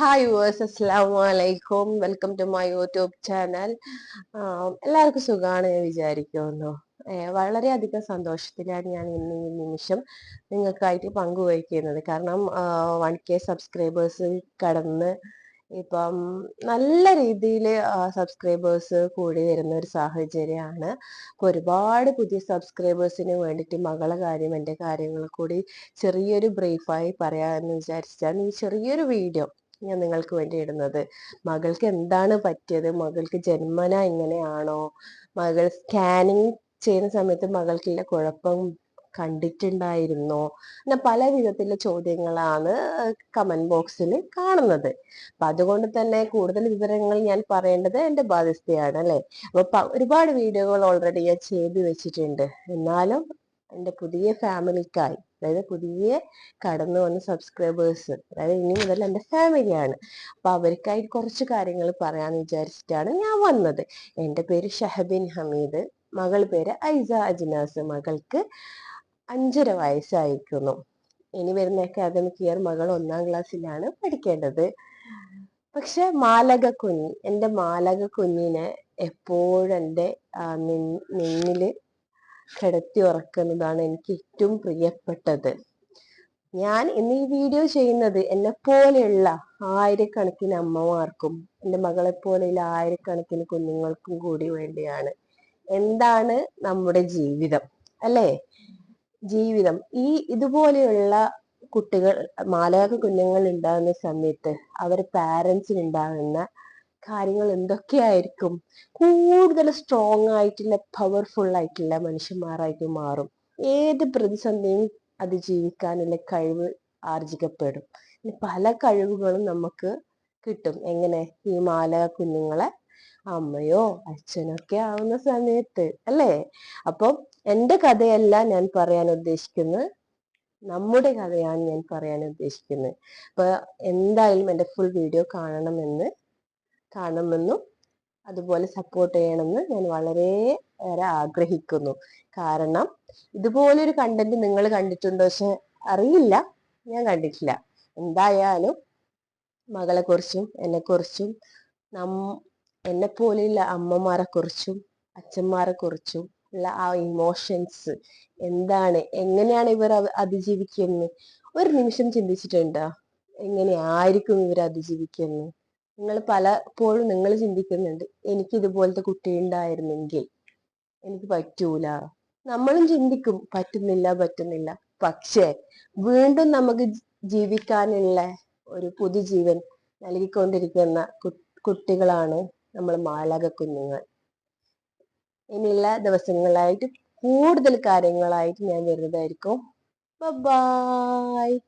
Hi വേഴ്സ് അസ്സാം വലൈക്കും welcome to my YouTube channel എല്ലാവർക്കും സുഖമാണ് ഞാൻ വിചാരിക്കുന്നു. വളരെയധികം സന്തോഷത്തിലാണ് ഞാൻ ഇന്ന് ഈ നിമിഷം നിങ്ങൾക്കായിട്ട് പങ്കുവയ്ക്കുന്നത്. കാരണം വൺ കെ സബ്സ്ക്രൈബേഴ്സ് കടന്ന് ഇപ്പം നല്ല രീതിയിൽ സബ്സ്ക്രൈബേഴ്സ് കൂടി വരുന്ന ഒരു സാഹചര്യമാണ്. അപ്പോൾ ഒരുപാട് പുതിയ സബ്സ്ക്രൈബേഴ്സിന് വേണ്ടിയിട്ട് മകളെ കാര്യം എന്റെ കാര്യങ്ങൾ കൂടി ചെറിയൊരു ബ്രീഫായി പറയാമെന്ന് വിചാരിച്ചാണ് ഈ ചെറിയൊരു വീഡിയോ. ഞാൻ നിങ്ങൾക്ക് വേണ്ടി ഇടുന്നത്. മകൾക്ക് എന്താണ് പറ്റിയത്? മകൾക്ക് ജന്മന ഇങ്ങനെയാണോ മകൾ സ്കാനിങ് ചെയ്യുന്ന സമയത്ത് മകൾക്കുള്ള കുഴപ്പം കണ്ടിട്ടുണ്ടായിരുന്നോ? അങ്ങനെ പല വിധത്തിലുള്ള ചോദ്യങ്ങളാണ് കമന്റ് ബോക്സിൽ കാണുന്നത്. അപ്പൊ അതുകൊണ്ട് തന്നെ കൂടുതൽ വിവരങ്ങൾ ഞാൻ പറയേണ്ടത് എന്റെ ബാധ്യസ്ഥയാണ് അല്ലെ? അപ്പൊ ഒരുപാട് വീഡിയോകൾ ഓൾറെഡി ഞാൻ ചെയ്തു വെച്ചിട്ടുണ്ട്. എന്നാലും എന്റെ പുതിയ ഫാമിലിക്കായി. അതായത് പുതിയ കടന്നു വന്ന സബ്സ്ക്രൈബേഴ്സ് അതായത് ഇനി മുതൽ എന്റെ ഫാമിലിയാണ് അപ്പോൾ അവർക്കായി കുറച്ച് കാര്യങ്ങൾ പറയാമെന്ന് വിചാരിച്ചിട്ടാണ് ഞാൻ വന്നത്. എന്റെ പേര് ഷഹബിൻ ഹമീദ്. മകൾ പേര് ഐസ അജിനാസ്. മകൾക്ക് അഞ്ചര വയസ്സായിരിക്കുന്നു. ഇനി വരുന്ന അക്കാദമിക് ഇയർ മകൾ ഒന്നാം ക്ലാസ്സിലാണ് പഠിക്കേണ്ടത്. പക്ഷെ മാലക കുഞ്ഞി എന്റെ മാലക കുഞ്ഞിനെ എപ്പോഴും എന്റെ കിടത്തി ഉറക്കുന്നതാണ് എനിക്ക് ഏറ്റവും പ്രിയപ്പെട്ടത്. ഞാൻ ഇന്ന് ഈ വീഡിയോ ചെയ്യുന്നത് എന്നെ പോലെയുള്ള ആയിരക്കണക്കിന് അമ്മമാർക്കും എന്റെ മകളെ പോലെയുള്ള ആയിരക്കണക്കിന് കുഞ്ഞുങ്ങൾക്കും കൂടി വേണ്ടിയാണ്. എന്താണ് നമ്മുടെ ജീവിതം അല്ലേ? ജീവിതം. ഈ ഇതുപോലെയുള്ള കുട്ടികൾ മാലാക കുഞ്ഞുങ്ങൾ ഉണ്ടാകുന്ന സമയത്ത് അവർ പാരൻസിന് ഉണ്ടാകുന്ന കാര്യങ്ങൾ എന്തൊക്കെയായിരിക്കും? കൂടുതൽ സ്ട്രോങ് ആയിട്ടുള്ള പവർഫുൾ ആയിട്ടുള്ള മനുഷ്യന്മാരായിട്ട് മാറും. ഏത് പ്രതിസന്ധിയും അതിജീവിക്കാനുള്ള കഴിവ് ആർജിക്കപ്പെടും. പല കഴിവുകളും നമുക്ക് കിട്ടും. എങ്ങനെ? ഈ മാല കുഞ്ഞുങ്ങളെ അമ്മയോ അച്ഛനൊക്കെ ആവുന്ന സമയത്ത് അല്ലേ? അപ്പം എന്റെ കഥയല്ല ഞാൻ പറയാൻ ഉദ്ദേശിക്കുന്നത്. നമ്മുടെ കഥയാണ് ഞാൻ പറയാൻ ഉദ്ദേശിക്കുന്നത്. അപ്പൊ എന്തായാലും എന്റെ ഫുൾ വീഡിയോ കാണണമെന്ന് കാണുമെന്നും അതുപോലെ സപ്പോർട്ട് ചെയ്യണമെന്ന് ഞാൻ വളരെ ഏറെ ആഗ്രഹിക്കുന്നു. കാരണം ഇതുപോലൊരു കണ്ടന്റ് നിങ്ങൾ കണ്ടിട്ടുണ്ടോ പക്ഷെ അറിയില്ല. ഞാൻ കണ്ടിട്ടില്ല. എന്തായാലും മകളെ കുറിച്ചും എന്നെ കുറിച്ചും നം എന്നെ പോലെയുള്ള അമ്മമാരെ കുറിച്ചും അച്ഛന്മാരെ കുറിച്ചും ഉള്ള ആ ഇമോഷൻസ് എന്താണ്? എങ്ങനെയാണ് ഇവർ അതിജീവിക്കുന്നത് ഒരു നിമിഷം ചിന്തിച്ചിട്ടുണ്ടോ? എങ്ങനെയായിരിക്കും ഇവർ അതിജീവിക്കുന്നത് നിങ്ങൾ പലപ്പോഴും നിങ്ങൾ ചിന്തിക്കുന്നുണ്ട് എനിക്ക് ഇതുപോലത്തെ കുട്ടി ഉണ്ടായിരുന്നെങ്കിൽ എനിക്ക് പറ്റൂല. നമ്മളും ചിന്തിക്കും പറ്റുന്നില്ല പറ്റുന്നില്ല. പക്ഷേ വീണ്ടും നമുക്ക് ജീവിക്കാനുള്ള ഒരു പുതുജീവൻ നൽകിക്കൊണ്ടിരിക്കുന്ന കുട്ടികളാണ് നമ്മൾ മാലക കുഞ്ഞുങ്ങൾ. ഇനിയുള്ള ദിവസങ്ങളായിട്ട് കൂടുതൽ കാര്യങ്ങളായിട്ട് ഞാൻ വരുന്നതായിരിക്കും. ബൈ